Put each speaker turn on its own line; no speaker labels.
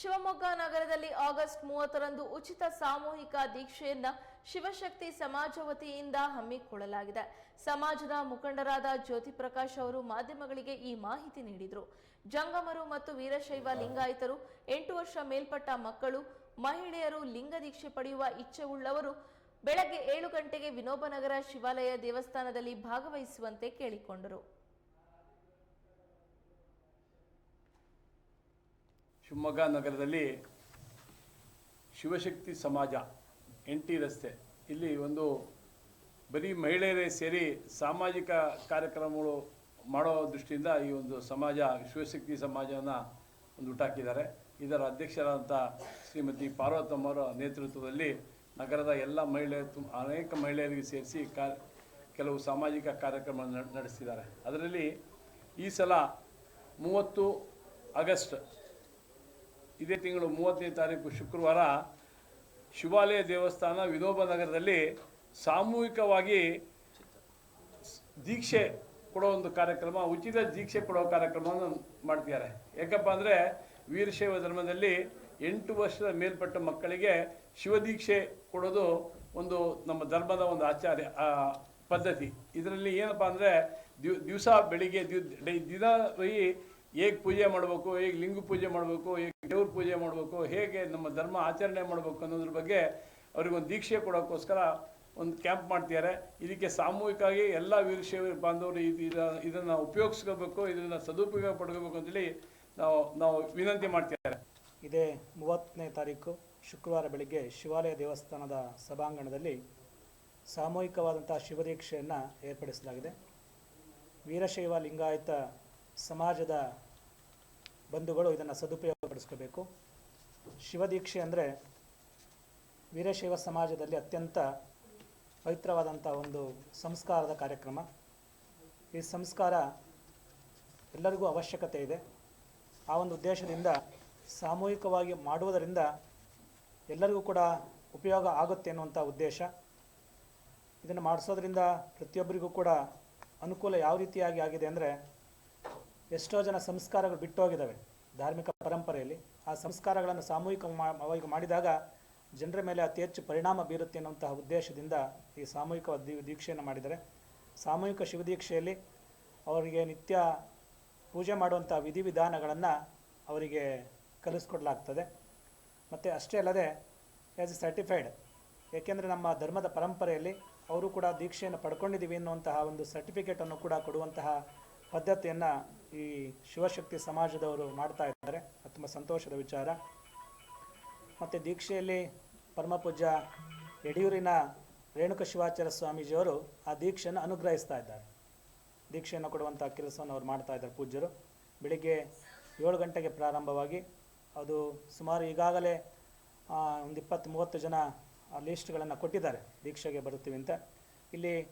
ಶಿವಮೊಗ್ಗ ನಗರದಲ್ಲಿ ಆಗಸ್ಟ್ ಮೂವತ್ತರಂದು ಉಚಿತ ಸಾಮೂಹಿಕ ದೀಕ್ಷೆಯನ್ನ ಶಿವಶಕ್ತಿ ಸಮಾಜ ವತಿಯಿಂದ ಹಮ್ಮಿಕೊಳ್ಳಲಾಗಿದೆ. ಸಮಾಜದ ಮುಖಂಡರಾದ ಜ್ಯೋತಿ ಪ್ರಕಾಶ್ ಅವರು ಮಾಧ್ಯಮಗಳಿಗೆ ಈ ಮಾಹಿತಿ ನೀಡಿದರು. ಜಂಗಮರು ಮತ್ತು ವೀರಶೈವ ಲಿಂಗಾಯತರು, ಎಂಟು ವರ್ಷ ಮೇಲ್ಪಟ್ಟ ಮಕ್ಕಳು, ಮಹಿಳೆಯರು ಲಿಂಗ ದೀಕ್ಷೆ ಪಡೆಯುವ ಇಚ್ಛೆ ಉಳ್ಳವರು ಬೆಳಗ್ಗೆ ಏಳು ಗಂಟೆಗೆ ವಿನೋಬನಗರ ಶಿವಾಲಯ ದೇವಸ್ಥಾನದಲ್ಲಿ ಭಾಗವಹಿಸುವಂತೆ ಕೇಳಿಕೊಂಡರು.
ಶಿವಮೊಗ್ಗ ನಗರದಲ್ಲಿ ಶಿವಶಕ್ತಿ ಸಮಾಜ, ಎನ್ ಟಿ ರಸ್ತೆ. ಇಲ್ಲಿ ಒಂದು ಬರೀ ಮಹಿಳೆಯರೇ ಸೇರಿ ಸಾಮಾಜಿಕ ಕಾರ್ಯಕ್ರಮಗಳು ಮಾಡೋ ದೃಷ್ಟಿಯಿಂದ ಈ ಒಂದು ಸಮಾಜ, ಶಿವಶಕ್ತಿ ಸಮಾಜವನ್ನು ಒಂದು ಹುಟ್ಟಾಕಿದ್ದಾರೆ ಇದರ ಅಧ್ಯಕ್ಷರಾದಂಥ ಶ್ರೀಮತಿ ಪಾರ್ವತಮ್ಮರ ನೇತೃತ್ವದಲ್ಲಿ ನಗರದ ಎಲ್ಲ ಮಹಿಳೆಯರು ಅನೇಕ ಮಹಿಳೆಯರಿಗೆ ಸೇರಿಸಿ ಕಾ, ಕೆಲವು ಸಾಮಾಜಿಕ ಕಾರ್ಯಕ್ರಮ ನಡೆಸಿದ್ದಾರೆ ಅದರಲ್ಲಿ ಈ ಸಲ ಮೂವತ್ತು ಆಗಸ್ಟ್ ಇದೇ ತಿಂಗಳು ಮೂವತ್ತನೇ ತಾರೀಕು ಶುಕ್ರವಾರ ಶಿವಾಲಯ ದೇವಸ್ಥಾನ ವಿನೋಬ ನಗರದಲ್ಲಿ ಸಾಮೂಹಿಕವಾಗಿ ದೀಕ್ಷೆ ಕೊಡೋ ಒಂದು ಕಾರ್ಯಕ್ರಮ, ಉಚಿತ ದೀಕ್ಷೆ ಕೊಡೋ ಕಾರ್ಯಕ್ರಮವನ್ನು ಮಾಡ್ತಿದ್ದಾರೆ. ಯಾಕಪ್ಪ ಅಂದರೆ ವೀರಶೈವ ಧರ್ಮದಲ್ಲಿ ಎಂಟು ವರ್ಷದ ಮೇಲ್ಪಟ್ಟ ಮಕ್ಕಳಿಗೆ ಶಿವದೀಕ್ಷೆ ಕೊಡೋದು ಒಂದು ನಮ್ಮ ಧರ್ಮದ ಒಂದು ಆಚಾರ್ಯ ಪದ್ಧತಿ. ಇದರಲ್ಲಿ ಏನಪ್ಪ ಅಂದರೆ ದಿವ್, ದಿವಸ, ಬೆಳಿಗ್ಗೆ ದಿನ ಹೇಗೆ ಪೂಜೆ ಮಾಡಬೇಕು, ಹೇಗೆ ಲಿಂಗ ಪೂಜೆ ಮಾಡಬೇಕು, ಹೇಗೆ ದೇವ್ರ ಪೂಜೆ ಮಾಡಬೇಕು, ಹೇಗೆ ನಮ್ಮ ಧರ್ಮ ಆಚರಣೆ ಮಾಡಬೇಕು ಅನ್ನೋದ್ರ ಬಗ್ಗೆ ಅವ್ರಿಗೊಂದು ದೀಕ್ಷೆ ಕೊಡೋಕ್ಕೋಸ್ಕರ ಒಂದು ಕ್ಯಾಂಪ್ ಮಾಡ್ತಿದ್ದಾರೆ. ಇದಕ್ಕೆ ಸಾಮೂಹಿಕವಾಗಿ ಎಲ್ಲ ವೀರಶೈವ ಬಾಂಧವರು ಇದ- ಇದನ್ನು ಉಪಯೋಗಿಸ್ಕೋಬೇಕು, ಇದನ್ನು ಸದುಪಯೋಗ ಪಡ್ಕೋಬೇಕು ಅಂತೇಳಿ ನಾವು ನಾವು ವಿನಂತಿ ಮಾಡ್ತಿದ್ದಾರೆ.
ಇದೇ ಮೂವತ್ತನೇ ತಾರೀಕು ಶುಕ್ರವಾರ ಬೆಳಗ್ಗೆ ಶಿವಾಲಯ ದೇವಸ್ಥಾನದ ಸಭಾಂಗಣದಲ್ಲಿ ಸಾಮೂಹಿಕವಾದಂಥ ಶಿವದೀಕ್ಷೆಯನ್ನು ಏರ್ಪಡಿಸಲಾಗಿದೆ. ವೀರಶೈವ ಲಿಂಗಾಯತ ಸಮಾಜದ ಬಂಧುಗಳು ಇದನ್ನು ಸದುಪಯೋಗಪಡಿಸ್ಕೋಬೇಕು. ಶಿವದೀಕ್ಷೆ ಅಂದರೆ ವೀರಶೈವ ಸಮಾಜದಲ್ಲಿ ಅತ್ಯಂತ ಪವಿತ್ರವಾದಂಥ ಒಂದು ಸಂಸ್ಕಾರದ ಕಾರ್ಯಕ್ರಮ. ಈ ಸಂಸ್ಕಾರ ಎಲ್ಲರಿಗೂ ಅವಶ್ಯಕತೆ ಇದೆ. ಆ ಒಂದು ಉದ್ದೇಶದಿಂದ ಸಾಮೂಹಿಕವಾಗಿ ಮಾಡುವುದರಿಂದ ಎಲ್ಲರಿಗೂ ಕೂಡ ಉಪಯೋಗ ಆಗುತ್ತೆ ಅನ್ನುವಂಥ ಉದ್ದೇಶ. ಇದನ್ನು ಮಾಡಿಸೋದ್ರಿಂದ ಪ್ರತಿಯೊಬ್ಬರಿಗೂ ಕೂಡ ಅನುಕೂಲ ಯಾವ ರೀತಿಯಾಗಿ ಆಗಿದೆ ಅಂದರೆ ಎಷ್ಟೋ ಜನ ಸಂಸ್ಕಾರಗಳು ಬಿಟ್ಟೋಗಿದ್ದಾವೆ ಧಾರ್ಮಿಕ ಪರಂಪರೆಯಲ್ಲಿ. ಆ ಸಂಸ್ಕಾರಗಳನ್ನು ಸಾಮೂಹಿಕವಾಗಿ ಮಾಡಿದಾಗ ಜನರ ಮೇಲೆ ಅತಿ ಹೆಚ್ಚು ಪರಿಣಾಮ ಬೀರುತ್ತೆ ಅನ್ನುವಂತಹ ಉದ್ದೇಶದಿಂದ ಈ ಸಾಮೂಹಿಕ ದೀಕ್ಷೆಯನ್ನು ಮಾಡಿದ್ದಾರೆ. ಸಾಮೂಹಿಕ ಶಿವದೀಕ್ಷೆಯಲ್ಲಿ ಅವರಿಗೆ ನಿತ್ಯ ಪೂಜೆ ಮಾಡುವಂಥ ವಿಧಿವಿಧಾನಗಳನ್ನು ಅವರಿಗೆ ಕಲಿಸ್ಕೊಡ್ಲಾಗ್ತದೆ. ಮತ್ತು ಅಷ್ಟೇ ಅಲ್ಲದೆ ಆ್ಯಸ್ ಎ ಸರ್ಟಿಫೈಡ್ ಏಕೆಂದರೆ ನಮ್ಮ ಧರ್ಮದ ಪರಂಪರೆಯಲ್ಲಿ ಅವರು ಕೂಡ ದೀಕ್ಷೆಯನ್ನು ಪಡ್ಕೊಂಡಿದ್ದೀವಿ ಅನ್ನುವಂತಹ ಒಂದು ಸರ್ಟಿಫಿಕೇಟನ್ನು ಕೂಡ ಕೊಡುವಂತಹ ಪದ್ಧತಿಯನ್ನು ಈ ಶಿವಶಕ್ತಿ ಸಮಾಜದವರು ಮಾಡ್ತಾ ಇದ್ದಾರೆ. ಸಂತೋಷದ ವಿಚಾರ. ಮತ್ತು ದೀಕ್ಷೆಯಲ್ಲಿ ಪರಮಪೂಜ್ಯ ಯಡಿಯೂರಿನ ರೇಣುಕ ಶಿವಾಚಾರ್ಯ ಸ್ವಾಮೀಜಿಯವರು ಆ ದೀಕ್ಷೆಯನ್ನು ಅನುಗ್ರಹಿಸ್ತಾ ಇದ್ದಾರೆ. ದೀಕ್ಷೆಯನ್ನು ಕೊಡುವಂಥ ಕೆಲಸವನ್ನು ಅವ್ರು ಮಾಡ್ತಾ ಇದ್ದಾರೆ ಪೂಜ್ಯರು. ಬೆಳಿಗ್ಗೆ ಏಳು ಗಂಟೆಗೆ ಪ್ರಾರಂಭವಾಗಿ ಅದು ಸುಮಾರು ಈಗಾಗಲೇ ಒಂದು ಇಪ್ಪತ್ತು ಮೂವತ್ತು ಜನ ಲೀಸ್ಟ್ಗಳನ್ನು ಕೊಟ್ಟಿದ್ದಾರೆ. ದೀಕ್ಷೆಗೆ ಬರುತ್ತೀವಿ ಅಂತ. ಇಲ್ಲಿ